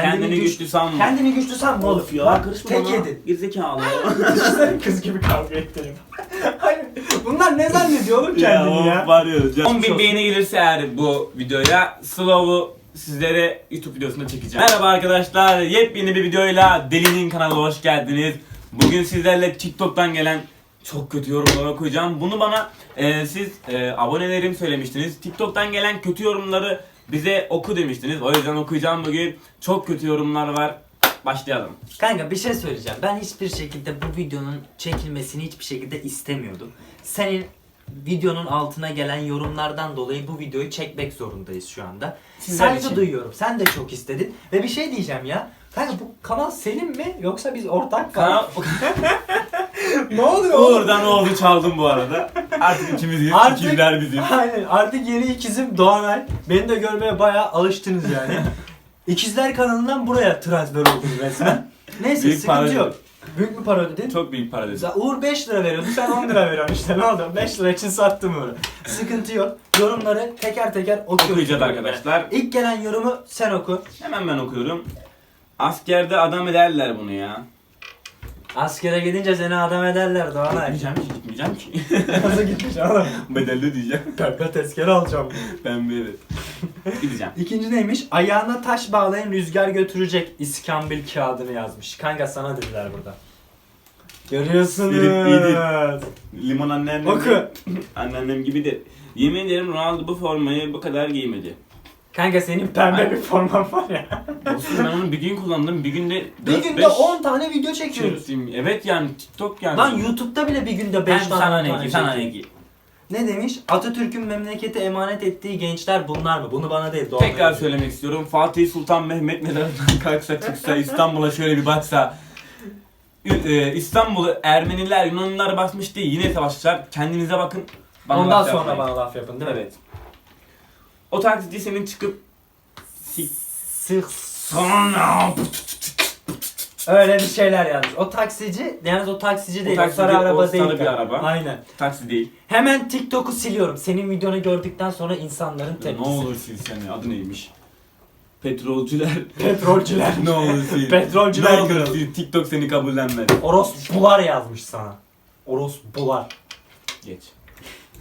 Kendini, güç- güçlü sanma. Kendini güçlü sanma oğlum. Of ya Bak, karışma tek bana. yedin. Gerizekalı. Düşünsene kız gibi kavga ettirim. Hayır. Bunlar ne zannediyor oğlum kendini ya, var ya. 10 bin beğeni gelirse eğer bu videoya Slow'u sizlere YouTube videosunda çekeceğim. Merhaba arkadaşlar. Yepyeni bir videoyla Deli'nin kanalına hoş geldiniz. Bugün sizlerle TikTok'tan gelen çok kötü yorumlar okuyacağım. Bunu bana e, siz e, abonelerim söylemiştiniz. TikTok'tan gelen kötü yorumları bize oku demiştiniz. O yüzden okuyacağım bugün. Çok kötü yorumlar var. Başlayalım. Kanka bir şey söyleyeceğim. Ben hiçbir şekilde bu videonun çekilmesini hiçbir şekilde istemiyordum. Senin videonun altına gelen yorumlardan dolayı bu videoyu çekmek zorundayız şu anda. Sizler Saygı için. duyuyorum. Sen de çok istedin. Ve bir şey diyeceğim ya. Kanka bu kanal senin mi yoksa biz ortak Kanal... kanal? ne oluyor oğlum? Uğur'dan Oğuz'u çaldım bu arada. Artık ikimiziz. Artık- ikizler bizim. Aynen artık yeni ikizim Doğanay. Beni de görmeye bayağı alıştınız yani. İkizler kanalından buraya transfer oldunuz resmen. Neyse Büyük sıkıntı para yok. Büyük bir para ödedin. Çok büyük para dedim. Uğur 5 lira veriyordu sen 10 lira veriyorsun işte ne oldu 5 lira için sattım Uğur'u. Sıkıntı yok. Yorumları teker teker okuyoruz. Okuyacağız arkadaşlar. İlk gelen yorumu sen oku. Hemen ben okuyorum. Askerde adam ederler bunu ya. Askere gidince seni adam ederler Doğanay. Ki, gitmeyeceğim ki. Nasıl gitmiş oğlum? Bedelli diyeceğim. Pembe tezkere alacağım. Ben bir evet. Gideceğim. İkinci neymiş? Ayağına taş bağlayın rüzgar götürecek İskambil kağıdını yazmış. Kanka sana dediler burada. Görüyorsunuz. Ferit iyidir. Limon anneannem. Oku. Anneannem gibi de. Yemin ederim Ronaldo bu formayı bu kadar giymedi. Kanka senin pembe bir forman var ya. Olsun ben onu bir gün kullandım. Bir günde bir 4, günde 10 tane video çekiyoruz. Evet yani TikTok yani. Lan YouTube'da bile bir günde 5 ben tane sana ne tane ki sana ne ki. Ne demiş? Atatürk'ün memlekete emanet ettiği gençler bunlar mı? Bunu bana değil. Doğan'a Tekrar yazıyor. söylemek istiyorum. Fatih Sultan Mehmet mezarından kalksa çıksa İstanbul'a şöyle bir baksa e, İstanbul'u Ermeniler, Yunanlılar basmış değil yine savaşçılar. Kendinize bakın. Bana Ondan laf sonra yapmayın. bana laf yapın değil mi? Evet. O taksici senin çıkıp Sık. sana Öyle bir şeyler yazmış. O taksici, yalnız o taksici değil. O, taksici, sarı o araba sarı değil. bir araba. Aynen. taksi değil. Hemen TikTok'u siliyorum. Senin videonu gördükten sonra insanların Ne tepkisi. olur sil seni adı neymiş? Petrolcüler. Petrolcüler. ne olur sil. Petrolcüler ne olur kralı. sil. TikTok seni kabullenmedi. Orospular yazmış sana. Orospular. Geç.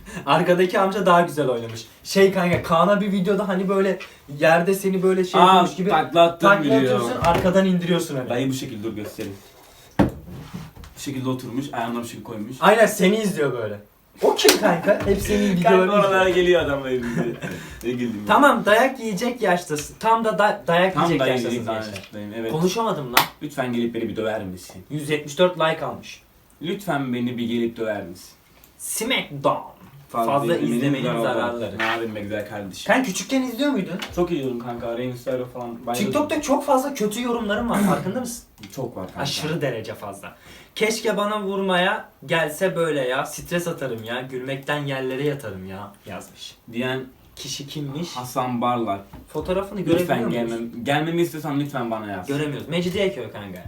Arkadaki amca daha güzel oynamış. Şey kanka Kaan'a bir videoda hani böyle yerde seni böyle şey Aa yapıyormuş gibi takla atıyorsun arkadan indiriyorsun hani. Dayı bu şekilde dur göstereyim. Bu şekilde oturmuş, ayağına bir şey koymuş. Aynen seni izliyor böyle. O kim kanka? Hep senin Kanka videolarını oralara izliyor. geliyor adamla evimize. ne güldüm. Tamam dayak yiyecek yaştasın. Tam da da- dayak Tam yiyecek dayı yaştasın gençler. dayım, evet. Konuşamadım lan. Lütfen gelip beni bir döver misin? 174 like almış. Lütfen beni bir gelip döver misin? Smackdown. Fazla izlemenin zararları. Ne yapayım be güzel kardeşim. Sen küçükken izliyor muydun? Çok iyi yorum kanka. Rey Mysterio falan. bayılırım. TikTok'ta çok fazla kötü yorumlarım var farkında mısın? çok var kanka. Aşırı derece fazla. Keşke bana vurmaya gelse böyle ya. Stres atarım ya. Gülmekten yerlere yatarım ya yazmış. Diyen Kişi kimmiş? Hasan Barlar. Fotoğrafını görebiliyor Lütfen muyuz? gelmem, gelmemi istiyorsan lütfen bana yaz. Göremiyoruz. Mecidiyeköy kanka.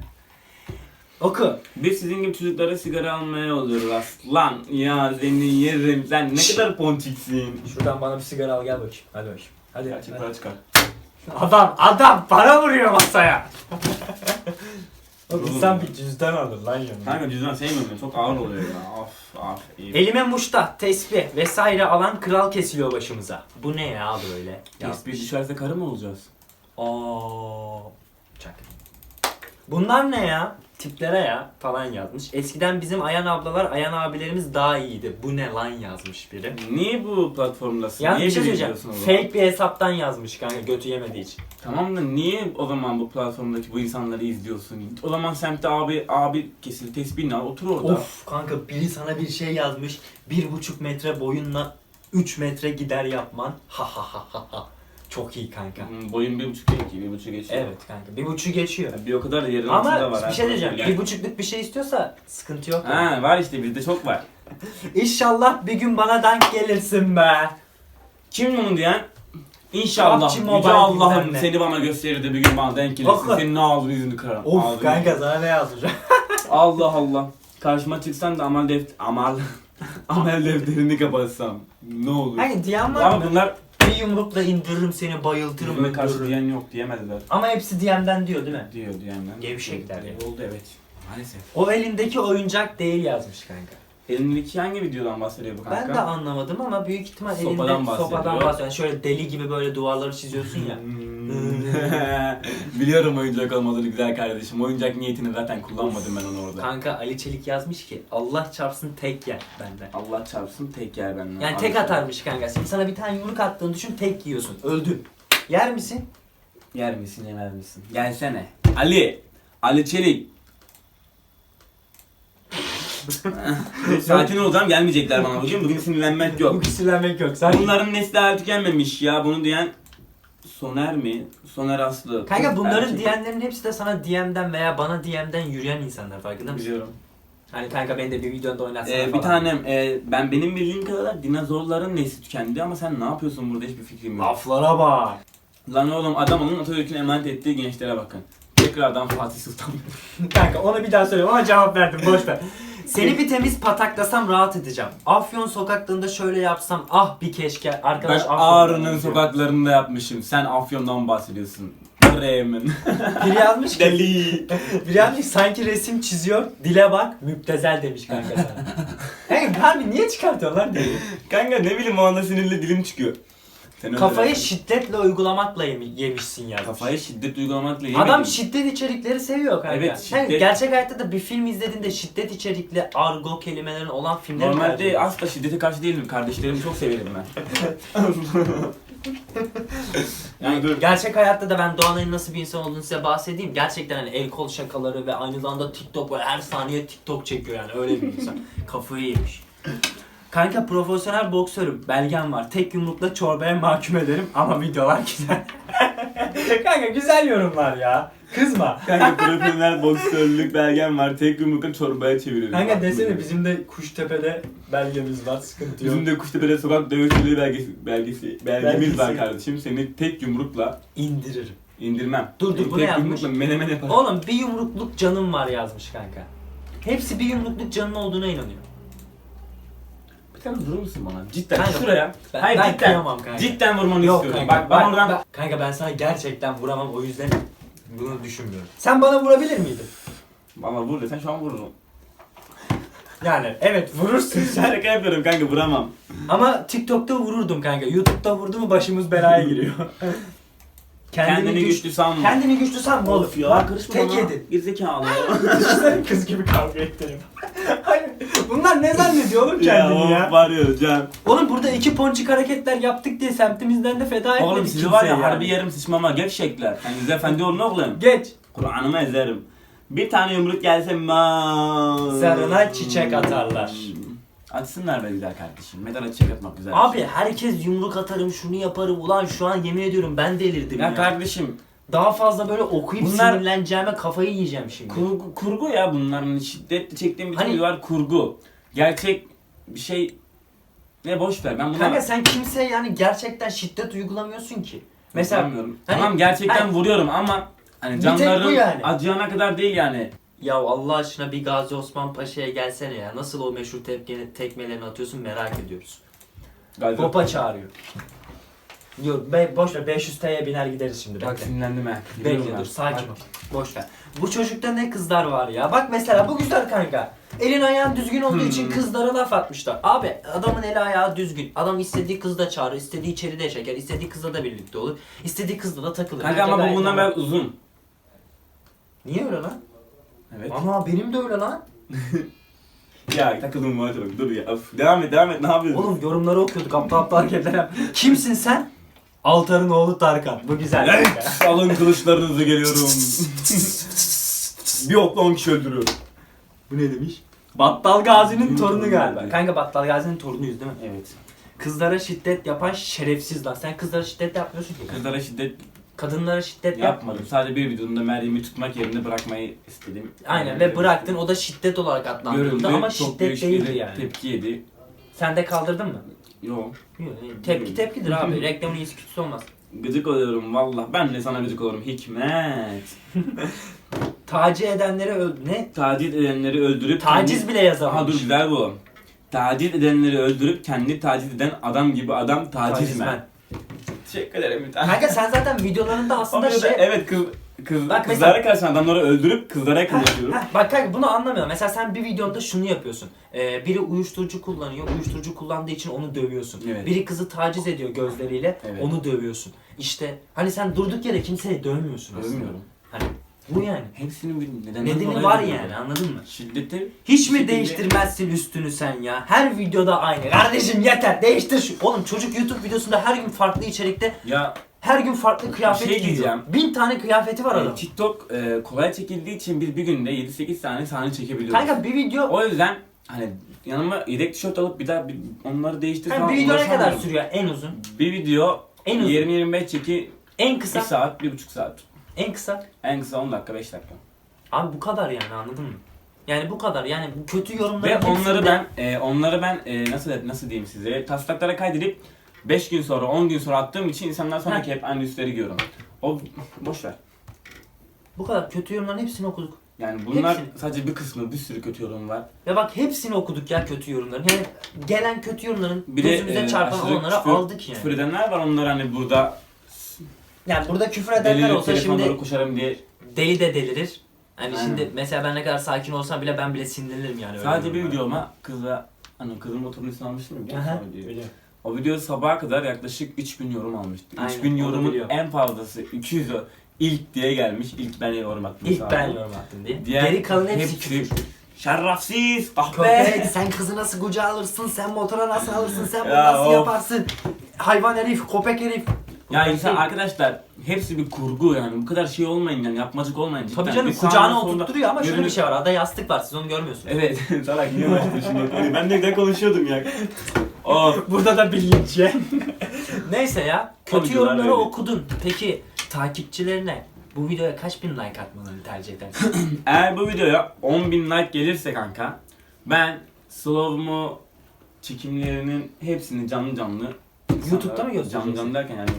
Oku. Biz sizin gibi çocuklara sigara almaya yolluyoruz aslan. Ya seni yerim. Sen ne kadar ponçiksin. Şuradan bana bir sigara al gel bakayım. Hadi bakayım. Hadi. Gerçek hadi. para çıkar. Adam adam para vuruyor masaya. Oğlum ya. bir cüzdan alır lan yanına. Kanka cüzdan sevmiyorum ben. Çok ağır oluyor ya. Of of. iyi. Elime muşta, tesbih vesaire alan kral kesiliyor başımıza. Bu ne ya böyle? Tespih düşerse karı mı olacağız? Aa, çak. Bunlar ne ya? Tiplere ya falan yazmış. Eskiden bizim Ayan ablalar, Ayan abilerimiz daha iyiydi. Bu ne lan yazmış biri. Niye bu platformdasın? Ya niye bir şey söyleyeceğim. Fake bir hesaptan yazmış kanka götü yemediği için. Tamam da niye o zaman bu platformdaki bu insanları izliyorsun? O zaman semtte abi abi kesil tespihini al otur orada. Of kanka biri sana bir şey yazmış. Bir buçuk metre boyunla 3 metre gider yapman. Ha ha ha ha ha. Çok iyi kanka. Hmm, Boyun bir buçuk iki, bir buçuk geçiyor. Evet kanka. Bir buçuk geçiyor. Ya Bir o kadar da yerin altında Ama var. bir şey diyeceğim. Yani. Bir buçukluk bir şey istiyorsa sıkıntı yok. Ha var işte bizde çok var. İnşallah bir gün bana denk gelirsin be. Kim bunu diyen? İnşallah Yüce Allah'ım seni bana gösterir de bir gün bana denk gelirsin. Oku. Senin ağzını yüzünü kırarım. Of Ağzını- kanka sana ne yazacağım? Allah Allah. Karşıma çıksan da amel deft amal amel defterini kapatsam ne olur. Kanka diyen var Ama mı? bunlar Bir yumrukla indiririm seni bayıltırım Yüzüme karşı öldürürüm. diyen yok diyemediler. Ama hepsi DM'den diyor değil mi? Diyor diyenler. Gevşekler ya. Oldu evet. Maalesef. O elindeki oyuncak değil yazmış kanka. Elindeki hangi videodan bahsediyor bu kanka? Ben de anlamadım ama büyük ihtimal elinde Sopadan sopadan bahsediyor. bahsediyor. Yani şöyle deli gibi böyle duvarları çiziyorsun ya. Hmm. Biliyorum oyuncak olmadığını güzel kardeşim. Oyuncak niyetini zaten kullanmadım ben onu orada. Kanka Ali Çelik yazmış ki Allah çarpsın tek yer benden. Allah çarpsın tek yer benden. Yani tek atarmış kanka. Şimdi sana bir tane yumruk attığını düşün tek yiyorsun. Öldün. Yer misin? Yer misin yemez misin? Gelsene. Ali. Ali Çelik. Sakin olacağım gelmeyecekler bana bugün. Bugün sinirlenmek yok. Bu kişilenmek yok. Bunların nesli daha tükenmemiş ya. Bunu diyen Soner mi? Soner Aslı. Kanka bunların Erkek. diyenlerin hepsi de sana DM'den veya bana DM'den yürüyen insanlar farkında mısın? Biliyorum. Hani kanka beni de bir videonda oynatsana Ee, falan. bir tanem e, ben benim bildiğim kadar dinozorların nesli tükendi ama sen ne yapıyorsun burada hiçbir fikrim yok. Laflara bak. Lan oğlum adam onun Atatürk'ün emanet ettiği gençlere bakın. Tekrardan Fatih Sultan. Kanka onu bir daha söyle ona cevap verdim boş ver. Seni bir temiz pataklasam rahat edeceğim. Afyon sokaklarında şöyle yapsam ah bir keşke ben arkadaş Afyon'dan Ağrı'nın yazıyor. sokaklarında yapmışım. Sen Afyon'dan bahsediyorsun. Bremen. Biri yazmış ki Deli. biri yazmış sanki resim çiziyor dile bak müptezel demiş kanka sana. Kanka harbi niye çıkartıyorsun lan dili? Kanka ne bileyim o anda sinirli dilim çıkıyor. Sen Kafayı şiddetle uygulamakla yemi- yemişsin yazmış. Kafayı şiddet uygulamakla yemedim. Adam şiddet içerikleri seviyor kanka. Evet, Sen şiddet- gerçek hayatta da bir film izlediğinde şiddet içerikli argo kelimelerin olan filmleri tercih Normalde ediyorsun. asla şiddete karşı değilim. Kardeşlerimi çok severim ben. yani dur. Gerçek hayatta da ben Doğanay'ın nasıl bir insan olduğunu size bahsedeyim. Gerçekten hani el kol şakaları ve aynı zamanda TikTok böyle her saniye TikTok çekiyor yani öyle bir insan. Kafayı yemiş. Kanka profesyonel boksörüm. Belgem var. Tek yumrukla çorbaya mahkum ederim ama videolar güzel. Kanka güzel yorumlar ya. Kızma. Kanka profesyonel boksörlük belgem var. Tek yumrukla çorbaya çeviriyorum. Kanka desene bizim de Kuştepe'de belgemiz var. Sıkıntı yok. Bizim de Kuştepe'de sokak dövüşçülüğü belgesi, belgesi, belgemiz Belgesi. var kardeşim. Seni tek yumrukla indiririm. indirmem. Dur, dur, Tek bu ne yazmış? yumrukla menemen yaparım. Oğlum bir yumrukluk canım var yazmış kanka. Hepsi bir yumrukluk canın olduğuna inanıyor. Tane vurur musun bana? Cidden Kanka, şuraya. Ben, Hayır ben cidden. kıyamam kanka. Cidden vurmanı Yok istiyorum. kanka. Bak ben bak, oradan... bak- kanka ben sana gerçekten vuramam o yüzden bunu düşünmüyorum. Sen bana vurabilir miydin? Valla vur desen şu an vururum. Yani evet vurursun sen. Şaka yapıyorum kanka vuramam. Ama TikTok'ta vururdum kanka. YouTube'da vurdu mu başımız belaya giriyor. Kendini, güç- güçlü sanma. Kendini güçlü sanma oğlum. Of ya Bak, karışma tek bana. yedin. Gerizekalı. Düşünsene kız gibi kavga ettirim. Hayır. Bunlar ne zannediyor oğlum kendini ya? of var ya hocam. Oğlum burada iki ponçik hareketler yaptık diye semtimizden de feda etmedik Oğlum sizi kimseye var ya yani. harbi yarım sıçmama gevşekler. Yani size efendi olun oğlum. Geç. Kur'an'ımı ezerim. Bir tane yumruk gelse ma. Sarına çiçek atarlar. Atsınlar be güzel kardeşim. Medala çiçek atmak güzel. Abi herkes yumruk atarım şunu yaparım ulan şu an yemin ediyorum ben delirdim ya. ya kardeşim Daha fazla böyle okuyup Bunlar- sinirleneceğime kafayı yiyeceğim şimdi. kurgu, kurgu ya bunların şiddetli çektiğim bir Hani- var kurgu. Gerçek bir şey ne boş ver ben buna Kanka sen kimseye yani gerçekten şiddet uygulamıyorsun ki. Mesela hani- tamam gerçekten hani- vuruyorum ama hani Bir tek bu canların yani. acıyana kadar değil yani. Ya Allah aşkına bir Gazi Osman Paşa'ya gelsene ya. Nasıl o meşhur tepkeni, tekmelerini atıyorsun merak ediyoruz. Galiba. Popa çağırıyor. Yok be, boş ver 500 TL'ye biner gideriz şimdi. Bak Bekle. sinirlendim he. Bekle ben. dur sakin ol. Bak. Boş ver. Bu çocukta ne kızlar var ya. Bak mesela bu güzel kanka. Elin ayağın düzgün olduğu için Hmm. kızlara laf atmışlar. Abi adamın eli ayağı düzgün. Adam istediği kızda çağırır, istediği içeri de çeker, istediği kızla da birlikte olur. istediği kızla da takılır. Kanka Bence ama bu gayet bundan normal. biraz uzun. Niye öyle lan? Evet. Ama benim de öyle lan. Ya takıldım bu bak dur ya. Of. Devam et devam et ne yapıyorsun? Oğlum yorumları okuyorduk aptal aptal hareketler yap. Kimsin sen? Altar'ın oğlu Tarkan. Bu güzel. Evet, alın kılıçlarınızı geliyorum. bir okla 10 kişi öldürüyorum. Bu ne demiş? Battal Gazi'nin torunu galiba. Kanka Battal Gazi'nin torunuyuz değil mi? Evet. Kızlara şiddet yapan şerefsiz lan. Sen kızlara şiddet yapmıyorsun ki. Kızlara şiddet Kadınlara şiddet yap. yapmadım. Sadece bir videomda Meryem'i tutmak yerine bırakmayı istedim. Aynen ve bıraktın o da şiddet olarak adlandırıldı Görüldü. ama çok şiddet büyük değildi bir yani. Tepki yedi. Sen de kaldırdın mı? Yok. Tepki tepkidir abi. Reklamın iyisi kötüsü olmaz. Gıcık oluyorum valla. Ben de sana gıcık olurum. Hikmet. Taciz edenlere öl... Ne? Taciz edenleri öldürüp... Taciz bile yazamamış. Aha dur güzel bu. Taciz edenleri öldürüp kendi taciz eden adam gibi adam tacizmen. Tacizmen. Teşekkür ederim bir tane. Kanka sen zaten videolarında aslında Ama şey... evet kız, kız, Bak kızlara mesela- karşı adamları öldürüp kızlara yakın yapıyorum. Heh, bak kanka bunu anlamıyorum. Mesela sen bir videonda şunu yapıyorsun. Ee, biri uyuşturucu kullanıyor. Uyuşturucu kullandığı için onu dövüyorsun. Evet. Biri kızı taciz ediyor gözleriyle. Evet. Onu dövüyorsun. İşte hani sen durduk yere kimseyi dövmüyorsun aslında. Övmüyorum. Hani bu yani. Hepsinin bir nedeni, Nedeni var yani anladın mı? Şiddeti Hiç mi değiştirmezsin üstünü sen ya? Her videoda aynı. Kardeşim yeter değiştir şu. Oğlum çocuk YouTube videosunda her gün farklı içerikte Ya her gün farklı kıyafet şey giyiyor. diyeceğim. Bin tane kıyafeti var e, adam. TikTok e, kolay çekildiği için biz bir günde 7-8 tane sahne çekebiliyoruz. Kanka bir video O yüzden hani yanıma yedek tişört alıp bir daha bir, onları değiştir Kanka bir video ne kadar uğraşamıyorum. sürüyor en uzun? Bir video En uzun. 20-25 çeki En 1 kısa. saat, 1,5 saat. En kısa. En kısa 10 dakika, 5 dakika. Abi bu kadar yani anladın mı? Yani bu kadar yani bu kötü yorumların Ve onları ben e, onları ben e, nasıl nasıl diyeyim size taslaklara kaydedip 5 gün sonra 10 gün sonra attığım için insanlar sonraki hep aynı üstleri giyiyorum. O boş ver. bu kadar kötü yorumların hepsini okuduk. Yani bunlar Hepsini. sadece bir kısmı bir sürü kötü yorum var. Ve bak hepsini okuduk ya kötü yorumların. Yani gelen kötü yorumların Bir gözümüze e, çarpan küfür, aldık yani. küfür edenler var onlar hani burada Yani burada küfür edenler olsa telefonları şimdi koşarım diye deli de delirir. Hani Aynen. şimdi mesela ben ne kadar sakin olsam bile ben bile sinirlenirim yani. öyle sadece bir yorumlara. videoma kızla hani kızın motorunu üstüne almıştım ya biliyor musun Aha, o videoyu? biliyorum. O video sabaha kadar yaklaşık 3000 yorum almıştı. Aynen, 3000 onu yorumun biliyorum. en fazlası 200 o- ilk diye gelmiş. İlk ben yorum attım. İlk ben yorum attım diye. Diğer Geri kalan hepsi küfür. Şerrafsiz, kahpe. Köpek sen kızı nasıl kucağa alırsın, sen motora nasıl alırsın, sen bunu Ya nasıl of. yaparsın? Hayvan herif, köpek herif. Ya insan şey- arkadaşlar hepsi bir kurgu yani bu kadar şey olmayın yani yapmacık olmayın cidden. Tabii canım Bir kucağına solunda oturtturuyor ama şöyle bir şey var. Arada yastık var. Siz onu görmüyorsunuz. Evet salak niye başladın şimdi? ben de güzel konuşuyordum ya. Oh. Burada da bilinç ya. Neyse ya. Kötü Tabii, yorumları öyle. okudun. Peki takipçilerine bu videoya kaç bin like atmalarını tercih edersin? Eğer bu videoya 10.000 like gelirse kanka ben slowmo çekimlerinin hepsini canlı canlı YouTube'da mı Canlı göstereceksin? canlı derken yani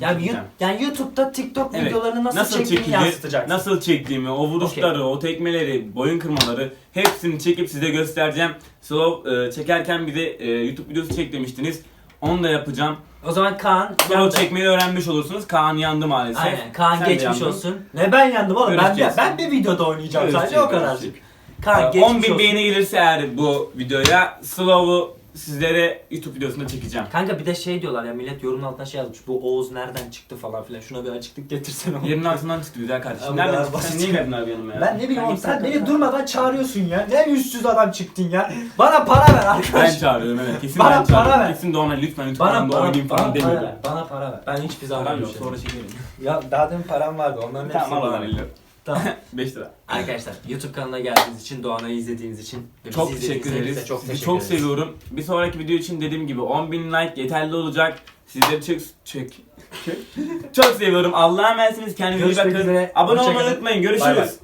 yani, yu- yani YouTube'da TikTok Evet. videolarını nasıl, nasıl çektiğini yansıtacaksın. nasıl çektiğimi, o vuruşları, o tekmeleri, boyun kırmaları hepsini çekip size göstereceğim. Slow e, çekerken bir de e, YouTube videosu çek demiştiniz. Onu da yapacağım. O zaman Kaan Slow yandı. çekmeyi öğrenmiş olursunuz. Kaan yandı maalesef. Aynen. Kaan Sen de geçmiş yandın. olsun. Ne ben yandım oğlum. Ben, Görüşeceğiz. ben bir videoda oynayacağım sadece o kadarcık. görüşecek. Kaan Ee, geçmiş 10.000 olsun. beğeni gelirse eğer bu videoya Slow'u sizlere YouTube videosunda çekeceğim. Kanka bir de şey diyorlar ya millet yorum altına şey yazmış. Bu Oğuz nereden çıktı falan filan. Şuna bir açıklık getirsene oğlum. Yerin altından çıktı güzel kardeşim. Abi Nereden daha çıktı? Sen basit. niye geldin abi yanıma ya? Ben ne bileyim oğlum sen beni durmadan çağırıyorsun ya. Ne yüzsüz adam çıktın ya. Bana para ver Ben arkadaş. çağırıyorum evet. Kesin Bana ben çağırıyorum. para ver. Kesin Doğan'a lütfen YouTube Bana, kanalında bana, oynayayım bana, falan para ver. Bana para ver. Ben hiçbir zaman Param yok şey sonra çekelim. Ya daha demin param vardı. Onların hepsini Tamam al bana lan ver. elli. Tamam. 5 lira. Arkadaşlar YouTube kanalına geldiğiniz için, Doğan'ı izlediğiniz için ve bizi Çok izlediğiniz teşekkür için ederiz. size Çok Sizi teşekkür çok ederiz. seviyorum. Bir sonraki video için dediğim gibi 10.000 like yeterli olacak. Sizleri çok çok çok, çok seviyorum. Allah'a emanetsiniz. Kendinize iyi Görüşmek bakın. üzere. Abone Hoşça olmayı kalın. unutmayın. Bay bay. Görüşürüz.